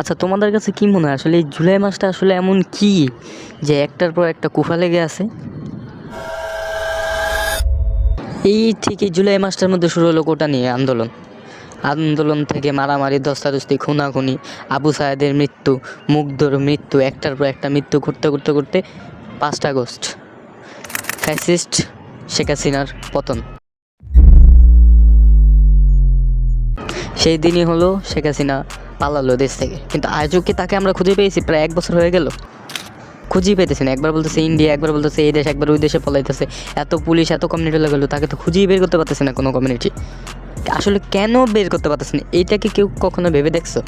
আচ্ছা তোমাদের কাছে কি মনে হয়? আসলে এই জুলাই মাসটা আসলে এমন কি যে একটার পর একটা কুফা লেগে আছে? এই ঠিক এই জুলাই মাসটার মধ্যে শুরু হলো কোটা নিয়ে আন্দোলন। আন্দোলন থেকে মারামারি দস্তাদস্তি খুনাখুনি, আবু সাহেদের মৃত্যু, মুগ্ধর মৃত্যু, একটার পর একটা মৃত্যু ঘুরতে ঘুরতে ঘুরতে পাঁচটা আগস্ট। ফ্যাসিস্ট শেখ হাসিনার পতন। সেই দিনই হলো শেখ হাসিনা পালালো দেশ থেকে। কিন্তু আজও কি তাকে আমরা খুঁজে পেয়েছি? প্রায় এক বছর হয়ে গেল। খুঁজেই পেতেছি না। একবার বলতেছে ইন্ডিয়া, একবার বলতেছে এই দেশ, একবার ওই দেশে পলাইতেছে। এত পুলিশ, এত কমিউনিটি লাগালো তাকে তো খুঁজেই বের করতে পারতেছে না কোনো কমিউনিটি আসলে কেন বের করতে পারতেছে না? এইটাকে কেউ কখনো ভেবে দেখছ?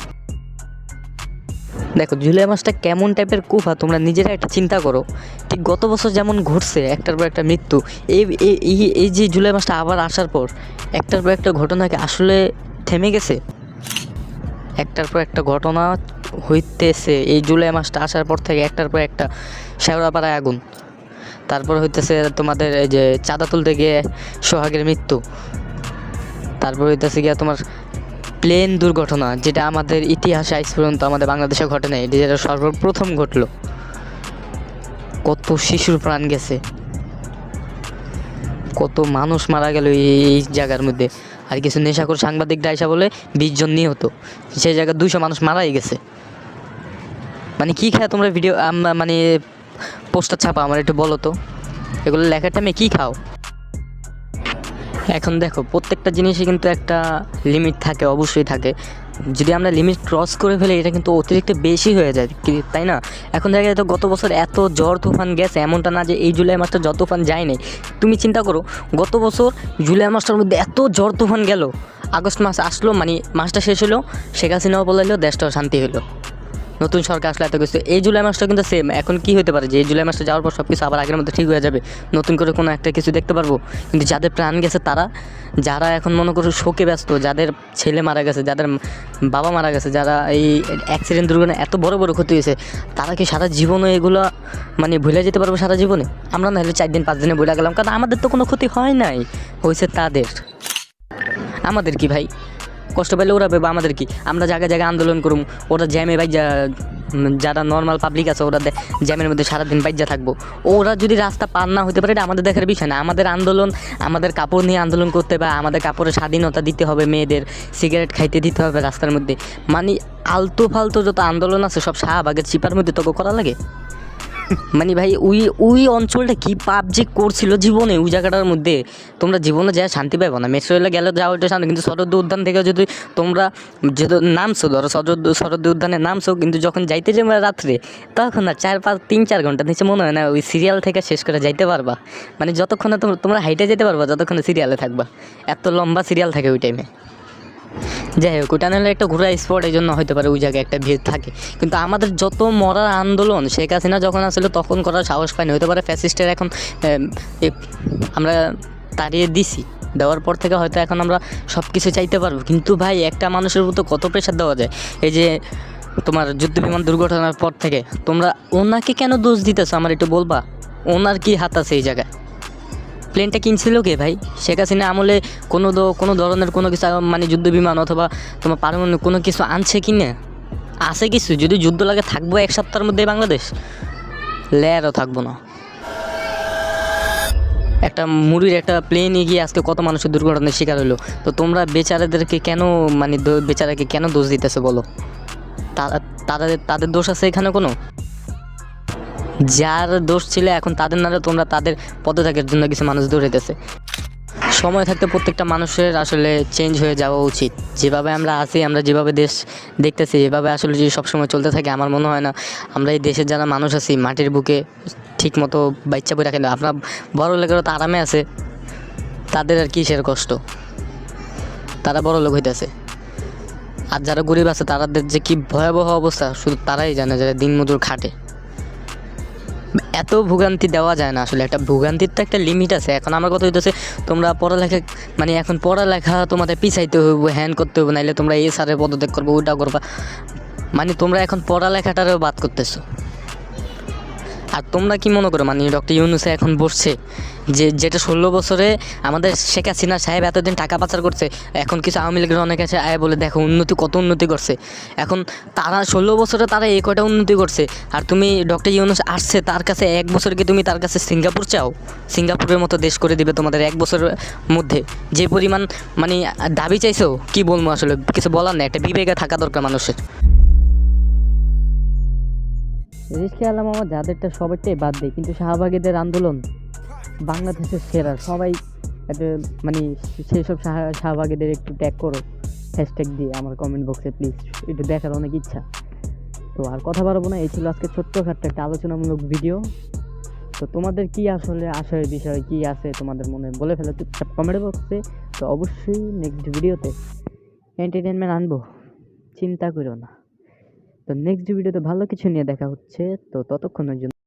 দেখো, জুলাই মাসটা কেমন টাইপের কুফা, তোমরা নিজেরা একটা চিন্তা করো। ঠিক গত বছর যেমন ঘটছে, একটার পর একটা মৃত্যু, এই, এই- যে জুলাই মাসটা আবার আসার পর, একটার পর একটা ঘটনাকে আসলে থেমে গেছে? একটার পর একটা ঘটনা হইতেছে। এই জুলাই মাসটা আসার পর থেকে একটার পর একটা শেওড়াপাড়ায় আগুন। তারপর হইতেছে তোমাদের এই যে চাঁদা তুলতে গিয়ে সোহাগের মৃত্যু। তারপর হইতেছে গিয়ে তোমার প্লেন দুর্ঘটনা, যেটা আমাদের ইতিহাসে আজ পর্যন্ত আমাদের বাংলাদেশে ঘটে নাই। যেটা সর্বপ্রথম ঘটলো। কত শিশুর প্রাণ গেছে। কত মানুষ মারা গেল এই এই জায়গার মধ্যে। আর কিছু নেশাখোর সাংবাদিকরা এসে বলে বিশ জন নিহত। সেই জায়গায় দুইশো মানুষ মারাই গেছে। মানে কি খায় তোমরা ভিডিও মানে পোস্টার ছাপা আমার একটু বলো তো। এগুলো লেখার টাইমে কী খাও? এখন দেখো, প্রত্যেকটা জিনিসই কিন্তু একটা লিমিট থাকে, অবশ্যই থাকে। যদি আমরা লিমিট ক্রস করে ফেলি, এটা কিন্তু অতিরিক্ত বেশি হয়ে যায় তাই না? এখন দেখা যায় তো গত বছর এত জ্বর, তুফান গেছে এমনটা না যে এই জুলাই মাসটা যত তুফান যায়নি তুমি চিন্তা করো, গত বছর জুলাই মাসটার মধ্যে এত জ্বর, তুফান গেল। আগস্ট মাস আসলো মানে মাসটা শেষ হলো, শেখ হাসিনাও বলাইলো, দেশটাও শান্তি হলো নতুন সরকার আসলে এত কিছু। এই জুলাই মাসটা কিন্তু সেম এখন কি হতে পারে যে এই জুলাই মাসটা যাওয়ার পর সব কিছু আবার আগের মধ্যে ঠিক হয়ে যাবে? নতুন করে কোনো একটা কিছু দেখতে পারব? কিন্তু যাদের প্রাণ গেছে তারা, যারা এখন মনে করো শোকে ব্যস্ত, যাদের ছেলে মারা গেছে, যাদের বাবা মারা গেছে, যারা এই অ্যাক্সিডেন্ট দুর্ঘটনা এত বড় বড় ক্ষতি হয়েছে, তারা কি সারা জীবনে এগুলো মানে ভুলে যেতে পারব সারা জীবনে? আমরা না হলে চার দিন, পাঁচ দিনে ভুলে গেলাম। কারণ আমাদের তো কোনো ক্ষতি হয় নাই। হয়েছে তাদের। আমাদের কি ভাই? কষ্ট পেলে ওরা পেবে আমাদের কি? আমরা জায়গায় জায়গায় আন্দোলন করুম ওরা জ্যামে উম, যারা নর্মাল পাবলিক আছে ওরা জ্যামের মধ্যে সারাদিন বাইজা থাকব। ওরা যদি রাস্তা পার না হতে পারে এটা আমাদের দেখার বিষয় না। আমাদের আন্দোলন আমাদের কাপড় নিয়ে আন্দোলন করতে হবে আমাদের কাপড়ের স্বাধীনতা দিতে হবে মেয়েদের সিগারেট খাইতে দিতে হবে রাস্তার মধ্যে। মানে আলতু ফালতু যত আন্দোলন আছে সব শাহবাগের চিপার মধ্যে তোকে করা লাগে। মানে ভাই, ওই ওই অঞ্চলটা কি পাবজি করছিল জীবনে, ওই জায়গাটার মধ্যে? তোমরা জীবনে যা শান্তি পাবো না। মেট্রো রেলে গেলে যাও ওইটা শান্তি। কিন্তু শরদ উদ্যান থেকে যদি তোমরা যেহেতু নামছো, ধরো শরদ শরদ উদ্যানে নামছো, কিন্তু যখন যাইতে যাবে রাত্রে, তখন না চার পাঁচ, তিন চার ঘণ্টা নিচে মনে হয় না ওই সিরিয়াল থেকে শেষ করে যাইতে পারবা। মানে যতক্ষণে তোমরা তোমরা হাইটে যেতে পারবা, যতক্ষণে সিরিয়ালে থাকবা। এত লম্বা সিরিয়াল থাকে ওই টাইমে যাই হোক, ওটা নাহলে একটা ঘোরা স্পট এই জন্য হতে পারে ওই জায়গায় একটা ভিড় থাকে। কিন্তু আমাদের যত মরার আন্দোলন, শেখ হাসিনা যখন আসলে, তখন করার সাহস পায়নি। হতে পারে ফ্যাসিস্টের এখন আমরা তাড়িয়ে দিছি। দেওয়ার পর থেকে হয়তো এখন আমরা সব কিছু চাইতে পারব। কিন্তু ভাই, একটা মানুষের উপর কত প্রেশার দেওয়া যায়? এই যে, তোমার যুদ্ধ বিমান দুর্ঘটনার পর থেকে, তোমরা ওনাকে কেন দোষ দিতেছো? আমার একটু বলবা। ওনার কি হাত আছে এই জায়গায়? প্লেনটা কিনছিল কে ভাই? শেখ হাসিনা আমলে কোনো কোনো ধরনের কোনো কিছু মানে যুদ্ধ বিমান অথবা তোমার পারমাণবিক কোনো কিছু আনছে কি না? আছে কিছু? যদি যুদ্ধ লাগে থাকব এক সপ্তাহের মধ্যে বাংলাদেশ? লেয়ারও থাকব না। একটা মুড়ির একটা প্লেন এগিয়ে আজকে কত মানুষের দুর্ঘটনার শিকার হলো তো তোমরা বেচারাদেরকে কেন মানে বেচারাকে কেন দোষ দিতেছে বলো? তাদের তাদের দোষ আছে এখানে কোনো? যার দোষ ছিল এখন তাদের নারে তোমরা তাদের পদত্যাগের জন্য কিছু মানুষ দৌড়াইতেছে সময় থাকতে প্রত্যেকটা মানুষের আসলে চেঞ্জ হয়ে যাওয়া উচিত। যেভাবে আমরা আছি, আমরা যেভাবে দেশ দেখতেছি এভাবে আসলে যদি সবসময় চলতে থাকে, আমার মনে হয় না আমরা এই দেশের যারা মানুষ আছি, মাটির বুকে ঠিক মতো বাচ্চা বই রাখেন আপনার বড় লোকেরও তো আরামে আছে, তাদের আর কি সের কষ্ট? তারা বড় লোক হইতেছে। আর যারা গরিব আছে, তাদের যে কি ভয়াবহ অবস্থা, শুধু তারাই জানে যারা দিনমজুর খাটে। এত ভোগান্তি দেওয়া যায় না আসলে। একটা ভোগান্তির তো একটা লিমিট আছে। এখন আমার কথা হইতেছে, তোমরা পড়ালেখা মানে এখন পড়ালেখা তোমাদের পিছাইতে হইব হ্যান করতে হইব নাহলে তোমরা এই সারের পদত্যাগ করব ওটা করবা। মানে তোমরা এখন পড়ালেখাটারও বাদ করতেছো। আর তোমরা কি মনে করো? মানে ডক্টর ইউনুসে এখন বসছে যে, যেটা ষোলো বছরে আমাদের শেখ হাসিনা সাহেব এতদিন টাকা পাচার করছে, এখন কিছু আওয়ামী লীগের অনেক আছে আয় বলে, দেখো, উন্নতি, কত উন্নতি করছে। এখন তারা ষোলো বছরে তারা এই কয়টা উন্নতি করছে? আর তুমি, ডক্টর ইউনুস আসছে, তার কাছে এক বছর কি তুমি তার কাছে সিঙ্গাপুর চাও? সিঙ্গাপুরের মতো দেশ করে দিবে তোমাদের এক বছরের মধ্যে। যে পরিমাণ মানে দাবি চাইছো, কি বলব আসলে? কিছু বলার নেই, একটা বিবেকে থাকা দরকার মানুষের। রিস্কি আলম আমার যাদেরটা সবাইটাই বাদ দেয়, কিন্তু শাহবাগীদের আন্দোলন বাংলাদেশের সেরা। সবাই মানে সেই সব শাহ- শাহবাগীদের একটু ট্যাগ করো হ্যাশট্যাগ দিয়ে আমার কমেন্ট বক্সে প্লিজ একটু দেখার অনেক ইচ্ছা। তো আর কথা বাড়াবো না, এই ছিল আজকে ছোট্টখাট্ট একটা আলোচনামূলক ভিডিও তো তোমাদের কি আসলে আশয়ের বিষয়, কি আছে তোমাদের মনে বলে ফেলো চুপচাপ কমেন্ট বক্সে তো অবশ্যই নেক্সট ভিডিওতে এন্টারটেনমেন্ট আনব। চিন্তা করো না। তো নেক্সট ভিডিওতে ভালো কিছু নিয়ে দেখা হচ্ছে তো ততক্ষণের জন্য